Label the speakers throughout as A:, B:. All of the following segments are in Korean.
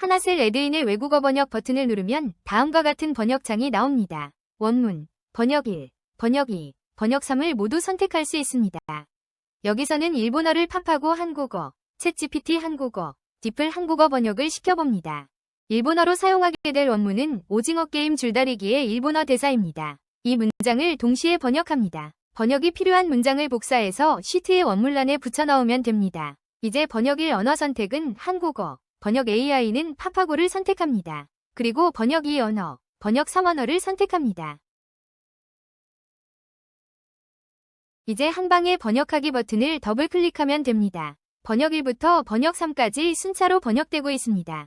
A: 하나셀 레드인의 외국어 번역 버튼을 누르면 다음과 같은 번역창이 나옵니다. 원문, 번역 1, 번역 2, 번역 3을 모두 선택할 수 있습니다. 여기서는 일본어를 팝하고 한국어, 챗GPT 한국어, 디플 한국어 번역을 시켜봅니다. 일본어로 사용하게 될 원문은 오징어 게임 줄다리기의 일본어 대사입니다. 이 문장을 동시에 번역합니다. 번역이 필요한 문장을 복사해서 시트의 원문란에 붙여 넣으면 됩니다. 이제 번역 1 언어 선택은 한국어, 번역 AI는 파파고를 선택합니다. 그리고 번역 2 언어, 번역 3 언어를 선택합니다. 이제 한 방에 번역하기 버튼을 더블 클릭하면 됩니다. 번역 1부터 번역 3까지 순차로 번역되고 있습니다.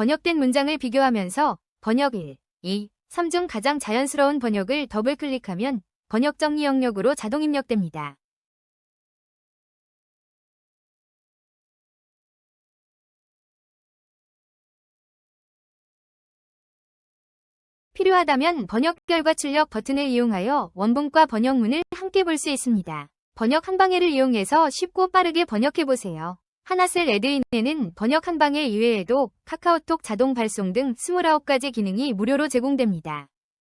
A: 번역된 문장을 비교하면서 번역 1, 2, 3중 가장 자연스러운 번역을 더블 클릭하면 번역 정리 영역으로 자동 입력됩니다. 필요하다면 번역 결과 출력 버튼을 이용하여 원본과 번역문을 함께 볼 수 있습니다. 번역 한방에를 이용해서 쉽고 빠르게 번역해보세요. 하나셀 레드인에는 번역 한 방에 이외에도 카카오톡 자동 발송 등 29가지 기능이 무료로 제공됩니다.